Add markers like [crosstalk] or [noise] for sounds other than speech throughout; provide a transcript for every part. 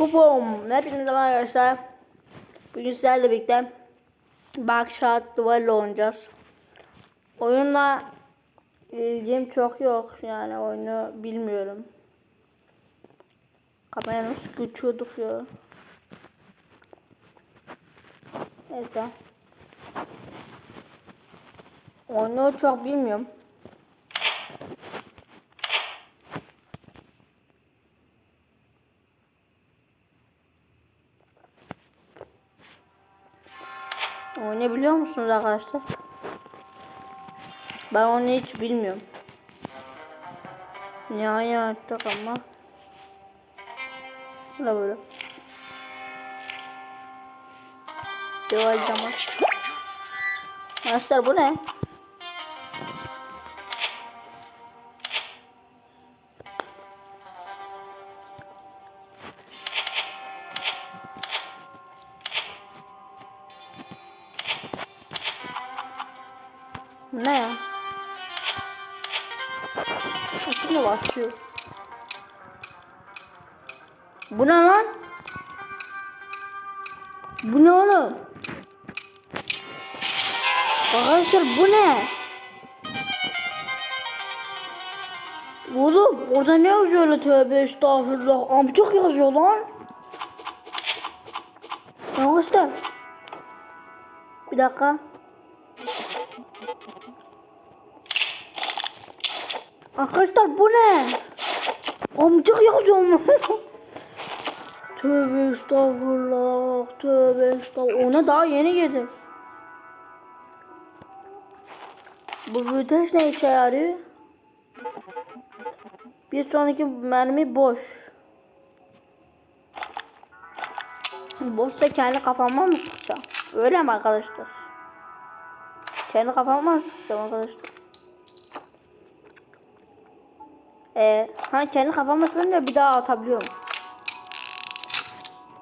Bum. Hepinize merhaba arkadaşlar. Bugün sizlerle birlikte Bakşat Duvar'la oynayacağız. Oyunla ilgim çok yok. Yani oyunu bilmiyorum. Kamerayı nasıl geçiyorduk ya. Neyse. Oyunu çok bilmiyorum. Oynayabiliyor musunuz arkadaşlar? Ben onu hiç bilmiyorum. Nihai attık ama. Böyle böyle. Deval zaman. Arkadaşlar bu ne? Ne ya? Şimdi başlıyor. Bu ne lan? Bu ne oğlum? Arkadaşlar bu ne? Oğlum orada ne yazıyor öyle tövbe estağfurullah. Amcık yazıyor lan. Arkadaşlar. Bir dakika. Arkadaşlar bu ne? Amcık yazıyor mu? [laughs] tövbe estağfurullah. Tövbe estağfurullah. Ona daha yeni girdim. Bu büyüteç ne işe yarıyor? Bir sonraki mermi boş. Boşsa kendi kafama mı sıkacağım? Öyle mi arkadaşlar? Kendi kafama mı sıkacağım arkadaşlar? Ee, ha kendi kafama sıkınca bir daha atabiliyorum.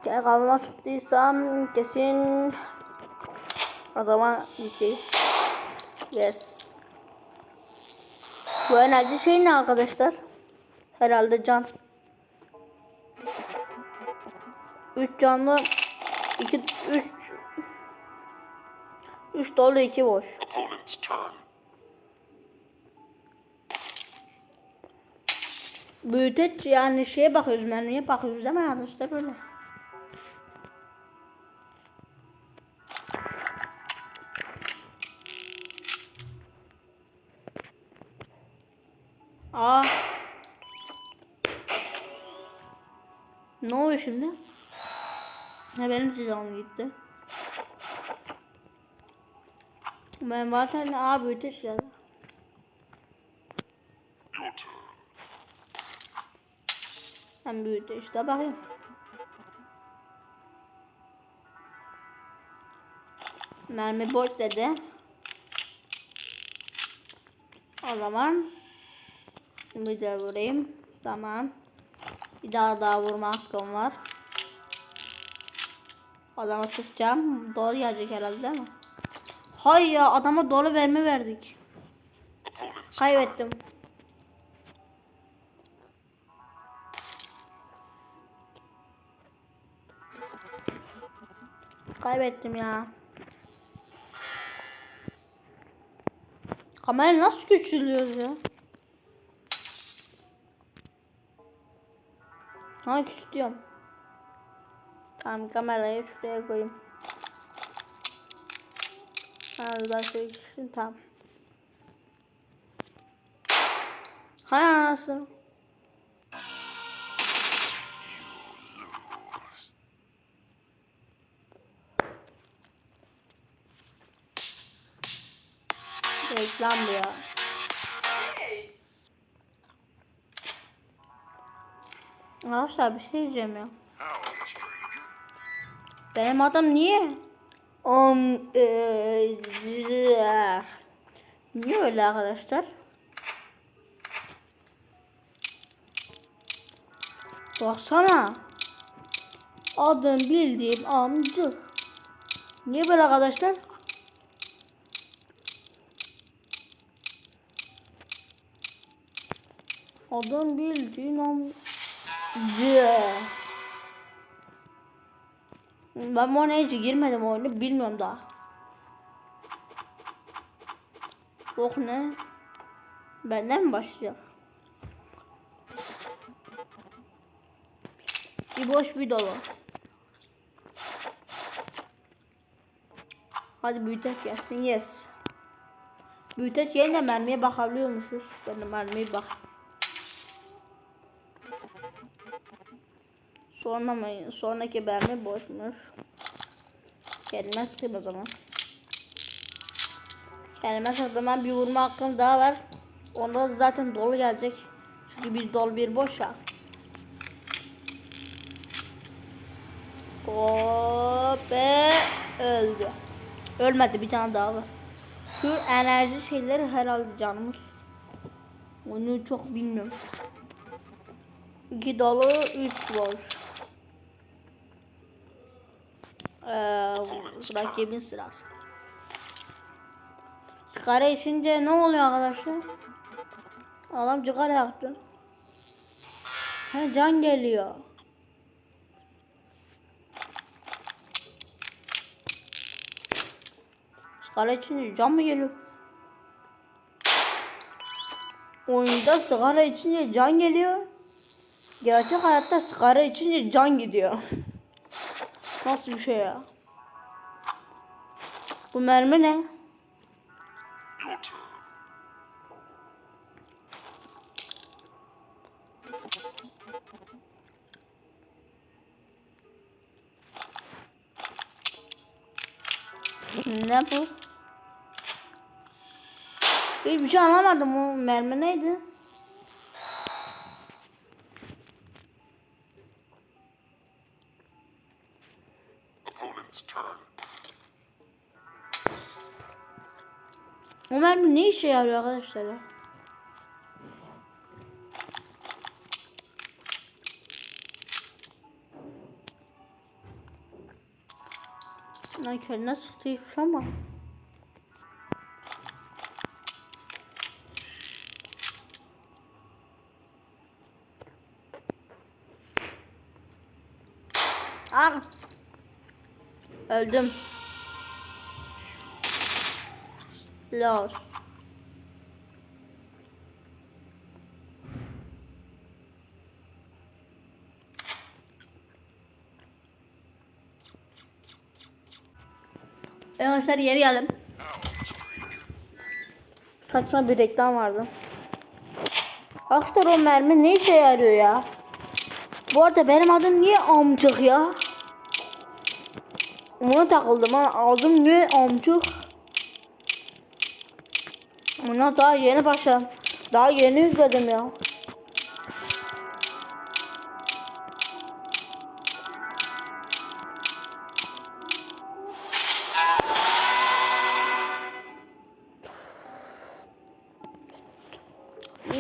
Kendi kafama sıktıysam kesin adama gitti. Yes. Bu enerji şey ne arkadaşlar? Herhalde can. 3 canlı 2 3 3 dolu 2 boş. Büyüteç yani şeye bakıyoruz mermiye bakıyoruz mi arkadaşlar böyle. Aa. Ne oluyor şimdi? Ha benim silahım gitti. Ben zaten A büyüteç ya. Hem büyüteçte bakayım. Mermi boş dedi. O zaman bir de vurayım. Tamam. Bir daha daha vurma hakkım var. Adama sıkacağım. Doğru gelecek herhalde değil mi? Hayır ya adama doğru verme verdik. Kaybettim. Kaybettim ya. Kamera nasıl küçülüyoruz ya? Ha küçülüyorum. Tamam kamerayı şuraya koyayım. Ha daha şey küçülsün tamam. Hay anasını. Reklam ya. Arkadaşlar bir şey diyeceğim ya. Benim adam niye? Um, eee, niye öyle arkadaşlar? Baksana. Adım bildiğim amcık. Niye böyle arkadaşlar? Adım bildiğin amcık. Ben bu hiç girmedim oyunu bilmiyorum daha. Ok ne? Benden mi başlayacak? Bir boş bir dolu. Hadi büyüteç gelsin yes. Büyüteç yerine mermiye bakabiliyormuşuz. Ben de mermiye bak. Sonra mı? Sonraki mermi boşmuş. Kendime sıkayım o zaman. Kendime sıktığımdan bir vurma hakkım daha var. Onda da zaten dolu gelecek. Çünkü bir dolu bir boş ya. Hop öldü. Ölmedi bir tane daha var. Şu enerji şeyleri herhalde canımız. Onu çok bilmiyorum. 2 dolu 3 boş. Ee, rakibin sırası. Sigara içince ne oluyor arkadaşlar? Adam sigara yaktı. Ha can geliyor. Sigara içince can mı geliyor? Oyunda sigara içince can geliyor. Gerçek hayatta sigara içince can gidiyor. [laughs] Nasıl bir şey ya? Bu mermi ne? Ne bu? Hiçbir şey anlamadım. O mermi neydi? Turn. O mermi ne işe yarıyor arkadaşlar ya? Lan. Ah! Öldüm. Los. Arkadaşlar yeri geldim. Saçma bir reklam vardı. Arkadaşlar o mermi ne işe yarıyor ya? Bu arada benim adım niye amcık ya? Ona takıldım ha. Adım niye amcık? Ona daha yeni başladım. Daha yeni yükledim ya.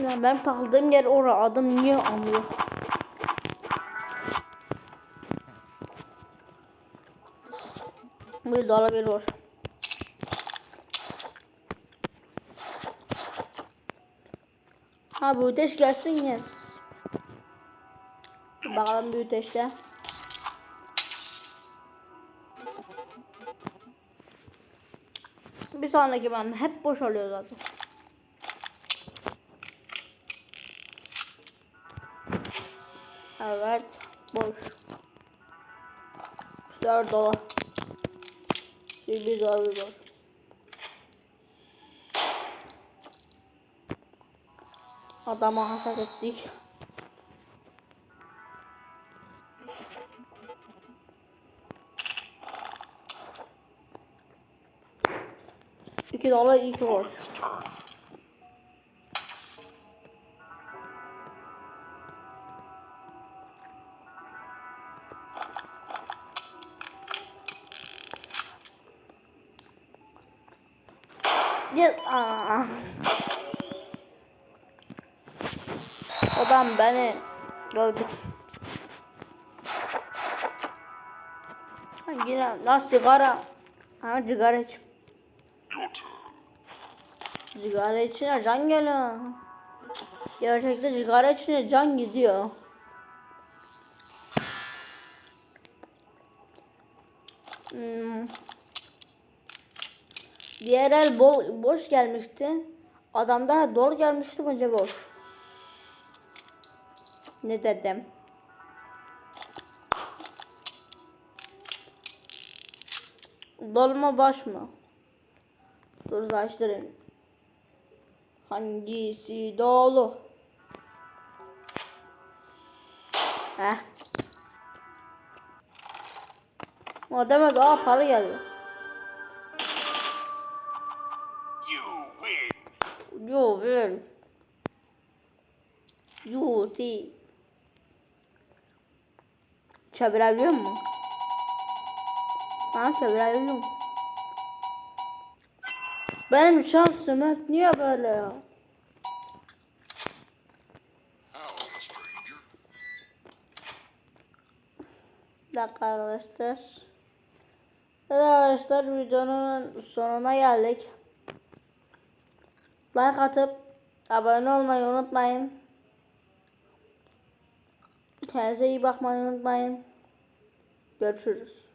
Ya ben takıldığım yer orada adım niye amcık? Bir dolap bir boş. Ha bu ateş gelsin yes. Bakalım bir ateşle. Bir sonraki ben hep boş oluyor zaten. Evet boş. Dört dolar. Bir bir boş. Adama hasat ettik. İki dolar iki boş. Gel. Aa. Adam beni gördü. Yine la sigara. Ha sigara iç. Sigara içine can geliyor. Gerçekten sigara içine can gidiyor. Diğer el bol, boş gelmişti. Adam daha dolu gelmişti bence boş. Ne dedim? Dolma baş mı? Dur açtırayım. Hangisi dolu? Heh. O demek daha para geldi. Yo ver. Yo değil. Çevirebiliyor mu? Ha çevirebiliyor? Benim şansım hep niye böyle ya? Dakika arkadaşlar. Evet arkadaşlar videonun sonuna geldik. Like atıp abone olmayı unutmayın. Kendinize iyi bakmayı unutmayın. Görüşürüz.